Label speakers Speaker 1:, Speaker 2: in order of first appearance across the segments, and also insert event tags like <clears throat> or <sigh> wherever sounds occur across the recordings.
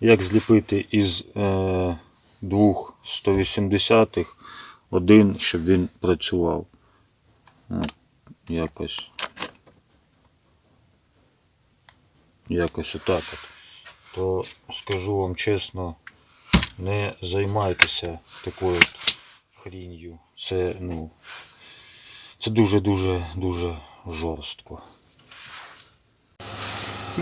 Speaker 1: як зліпити із е, двох 180-х один, щоб він працював. От, якось. Якось отак от. То скажу вам чесно, не займайтеся такою от хрінью. Це, ну, це дуже-дуже дуже жорстко.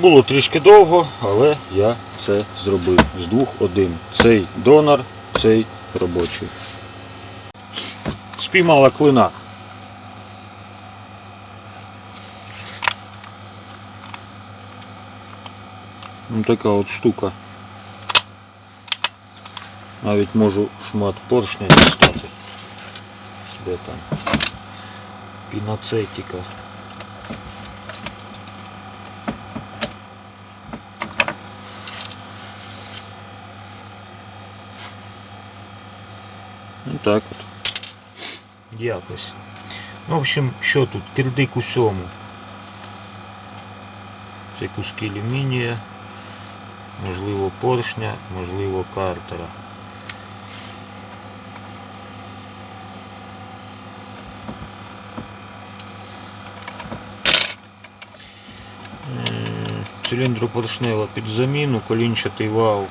Speaker 1: Було трішки довго, але я це зробив. З двох один. Цей донор, цей робочий. Спіймала клина. Ну така от штука. Навіть можу шмат поршня дістати. Де там? Піноцетика. Так от. Якось. Ну, в общем, що тут? Кирдик усьому. Це куски алюмінія, можливо поршня, можливо картера. Циліндропоршнева під заміну, колінчатий вал.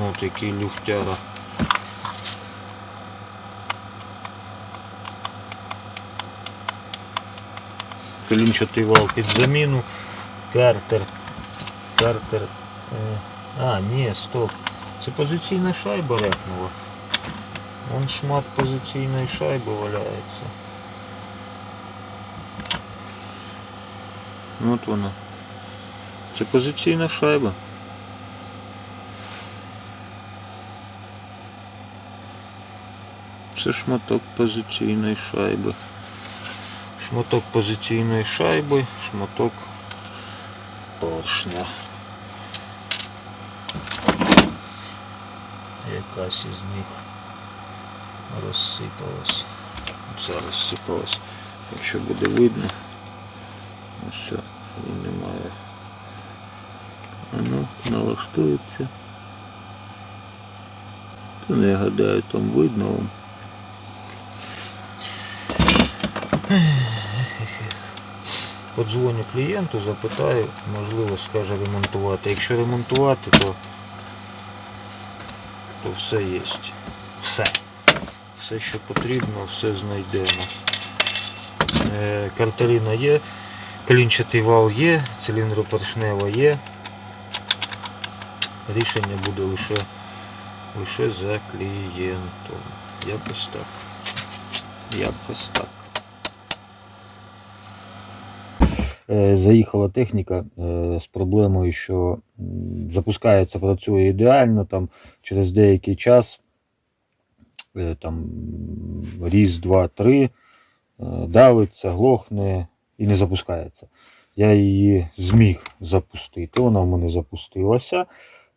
Speaker 1: Ну, От який люфтяра. Колінчатий вал під заміну. Картер. Картер. е, А, ні, стоп. Це позиційна шайба репнула. Вон шмат позиційної шайби валяється. От вона. Це позиційна шайба. Це шматок позиційної шайби. Шматок позиційної шайби, шматок поршня. Якась із них розсипалась. Це розсипалась. Якщо буде видно, все, її немає. А ну, налаштується. Та не гадаю, там видно вам. <sighs> Подзвоню клієнту, запитаю, можливо, скаже ремонтувати. Якщо ремонтувати, то, то все є. Все. Все, що потрібно, все знайдемо. Е, Картарина є, клінчатий вал є, циліндропоршнева є. Рішення буде лише, лише за клієнтом. Якось так. Якось так. Е, заїхала техніка е, з проблемою, що запускається, працює ідеально, там через деякий час, е, там різ 2-3, е, давиться, глохне і не запускається. Я її зміг запустити, вона в мене запустилася,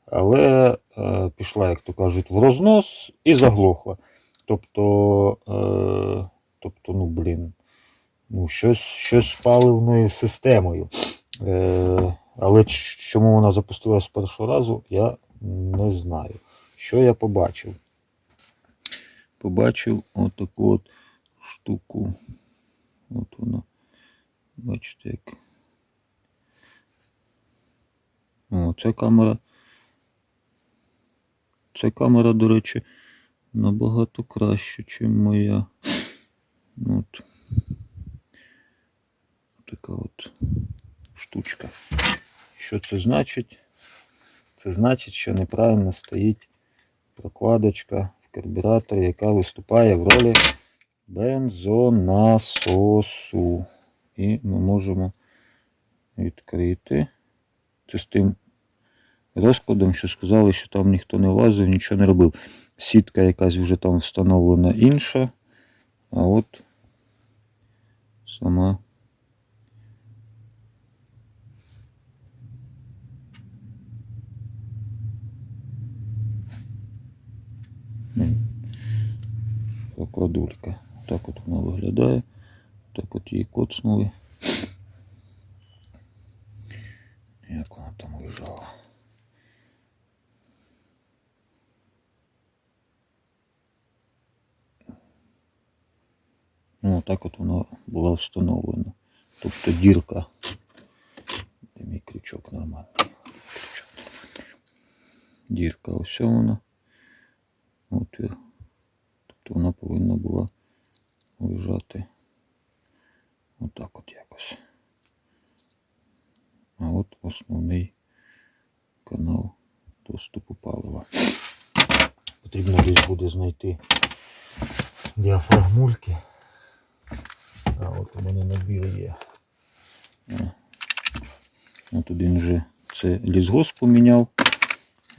Speaker 1: але е, пішла, як то кажуть, в рознос і заглохла. Тобто, е, тобто ну блін ну, щось, щось з паливною системою. Е, але чому вона запустилась з першого разу, я не знаю. Що я побачив? Побачив отаку от штуку. От вона. Бачите, як. О, це камера. Ця камера, до речі, набагато краще, ніж моя. От така от штучка. Що це значить? Це значить, що неправильно стоїть прокладочка в карбюраторі, яка виступає в ролі бензонасосу. І ми можемо відкрити. Це з тим розкладом, що сказали, що там ніхто не лазив, нічого не робив. Сітка якась вже там встановлена інша. А от сама М. Так от вона виглядає. Так от її коцнули. як вона там лежала. Ну, так от вона була встановлена. Тобто дірка. Де мій крючок нормальний. Крючок. Дірка, ось вона. Отвір. Тобто вона повинна була лежати отак от якось. А от основний канал доступу палива. Потрібно десь буде знайти діафрагмульки. А от у мене набір є. Е. От один вже це лісгос поміняв.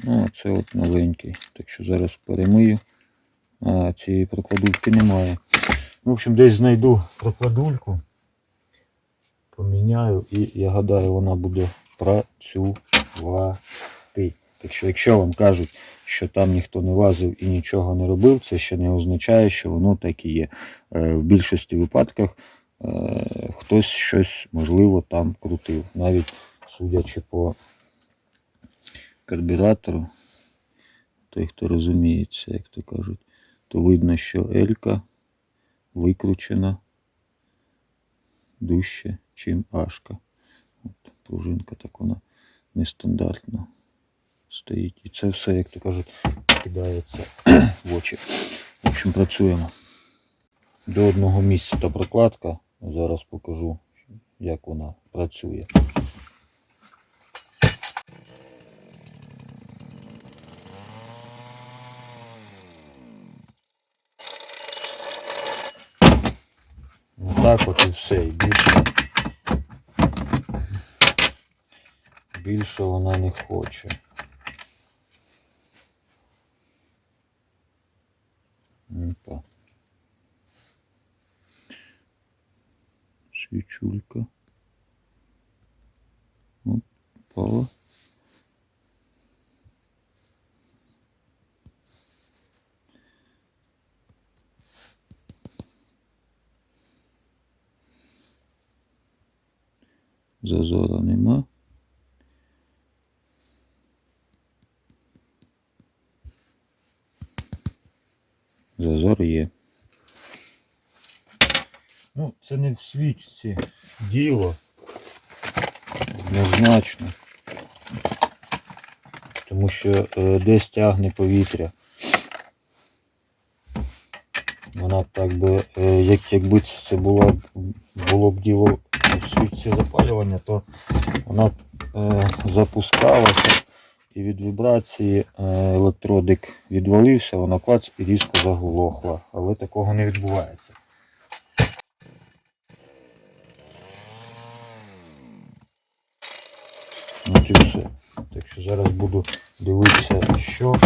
Speaker 1: Ну, а це от новенький. Так що зараз перемию. А цієї прокладульки немає. В общем, десь знайду прокладульку. Поміняю і я гадаю, вона буде працювати. Так що, якщо вам кажуть, що там ніхто не лазив і нічого не робив, це ще не означає, що воно так і є. Е, В більшості випадках е, хтось щось можливо там крутив. Навіть судячи по карбюратору, той, хто розуміється, як то кажуть, то видно, що Елька викручена дужче, чим Ашка. От, пружинка так вона нестандартно стоїть. І це все, як то кажуть, кидається в очі. В общем, працюємо. До одного місця та прокладка. Зараз покажу, як вона працює. Так от і все. І більше, більше вона не хоче. Зазора нема. Зазор є. Ну, це не в свічці діло. Однозначно. Тому що е, десь тягне повітря. Вона б так би, е, як, якби це було, було б діло в свічці запалювання, то вона б е, запускалася і від вібрації е, електродик відвалився, вона клац і різко заглохла. Але такого не відбувається. От і все. Так що зараз буду дивитися, що,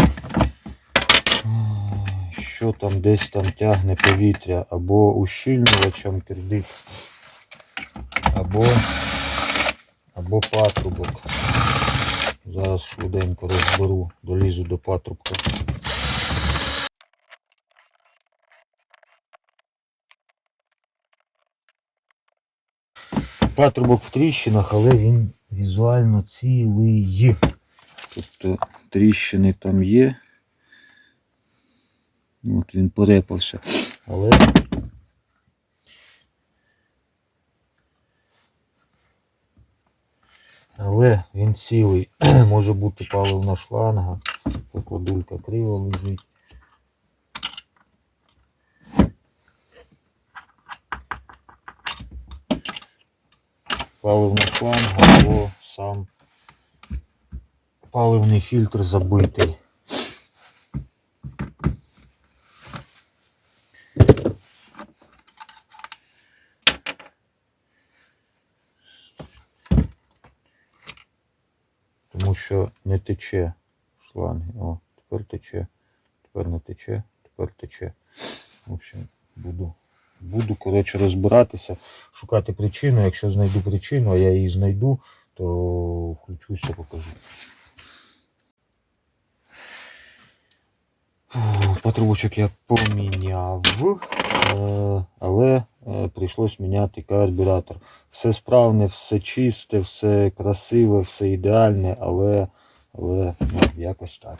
Speaker 1: що там десь там тягне повітря, або ущільнювачем кредит, або, або патрубок. Зараз швиденько розберу, долізу до патрубка. Патрубок в тріщинах, але він візуально цілий. Тобто тріщини там є. От він порепався. Але Але він цілий. <clears throat> Може бути паливна шланга, покладулька криво лежить. Паливна шланга або сам паливний фільтр забитий. Тому що не тече шланги. О, тепер тече, тепер не тече, тепер тече. В общем, буду, буду коротше, розбиратися, шукати причину. Якщо знайду причину, а я її знайду, то включуся, покажу. Патрубочок я поміняв, е, але е, прийшлось міняти карбюратор. Все справне, все чисте, все красиве, все ідеальне, але, але ну, якось так.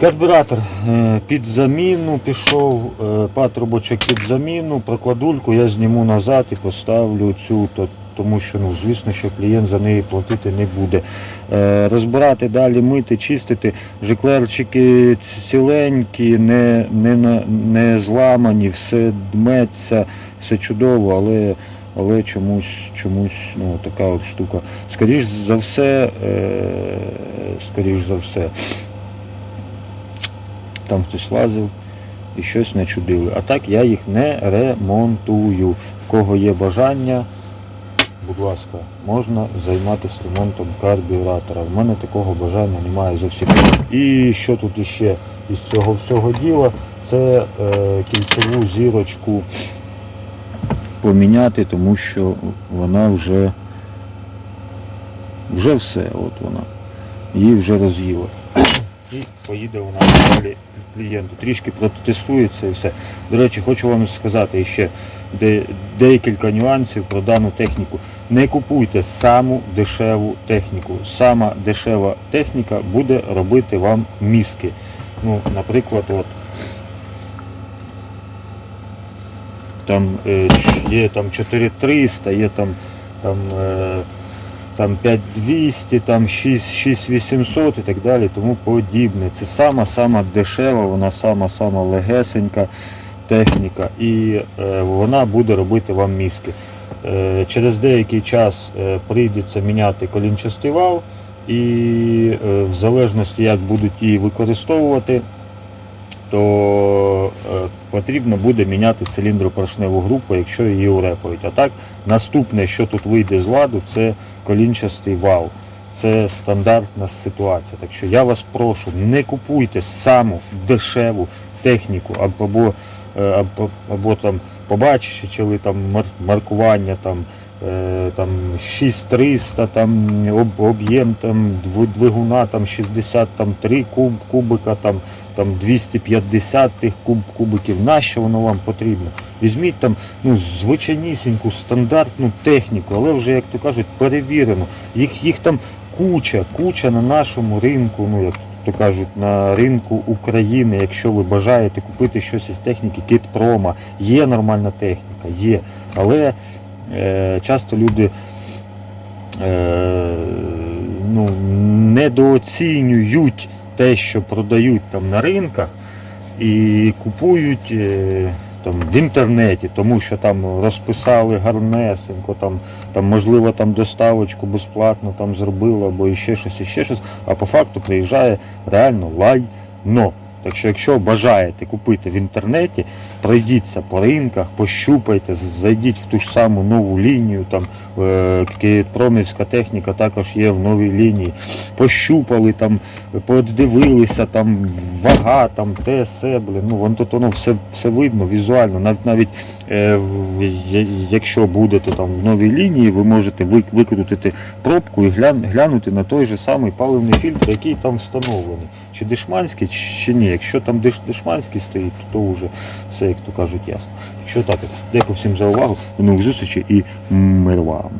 Speaker 1: Карбюратор е, під заміну пішов, е, патрубочок під заміну, прокладульку я зніму назад і поставлю цю, то, тому що ну, звісно, що клієнт за неї платити не буде. Е, Розбирати далі, мити, чистити. Жеклерчики ціленькі, не, не, не зламані, все дметься, все чудово, але, але чомусь, чомусь ну, така от штука. Скоріш за все, е, скоріш за все там хтось лазив і щось не чудили. А так я їх не ремонтую. В кого є бажання, будь ласка, можна займатися ремонтом карбюратора. В мене такого бажання немає зовсім. І що тут іще із цього всього діла? Це е, кільцеву зірочку поміняти, тому що вона вже, вже все, от вона. Її вже роз'їла і поїде нас далі клієнту. Трішки протестується і все. До речі, хочу вам сказати ще де, декілька нюансів про дану техніку. Не купуйте саму дешеву техніку. Сама дешева техніка буде робити вам мізки. Ну, наприклад, от там е, є там 4300, є там, там е, там 5200, там 6800 і так далі, тому подібне. Це сама-сама дешева, вона сама-сама легесенька техніка і е, вона буде робити вам мізки. Е, через деякий час е, прийдеться міняти колінчастий вал і е, в залежності як будуть її використовувати, то потрібно буде міняти циліндропоршневу групу, якщо її урепають. А так, наступне, що тут вийде з ладу, це колінчастий вал. Це стандартна ситуація. Так що я вас прошу, не купуйте саму дешеву техніку або, або, або там побачили там маркування там, е, там 6300, там об- об'єм там двигуна там 63 куб, кубика, там, там 250 тих куб, кубиків. Нащо воно вам потрібно? Візьміть там ну, звичайнісіньку стандартну техніку, але вже, як то кажуть, перевірено. Їх, їх там куча, куча на нашому ринку, ну як то кажуть, на ринку України, якщо ви бажаєте купити щось із техніки Кітпрома, є нормальна техніка, є. Але е, часто люди е, ну, недооцінюють те, що продають там на ринках, і купують е, там, в інтернеті, тому що там розписали гарнесенько, там, там, можливо там доставочку безплатно там зробили, або ще щось, ще щось, а по факту приїжджає реально лайно. Так що, якщо бажаєте купити в інтернеті, пройдіться по ринках, пощупайте, зайдіть в ту ж саму нову лінію, там е, промівська техніка також є в новій лінії. Пощупали, там, подивилися, там вага, там те, се, блін, ну вон тут воно все, все видно візуально. Навіть навіть якщо будете там в новій лінії, ви можете викрутити пробку і глянути на той же самий паливний фільтр, який там встановлений. Чи дешманський, чи ні. Якщо там дешманський стоїть, то, то вже все, як то кажуть, ясно. Якщо так, дякую всім за увагу, до нових зустрічей і мир вам.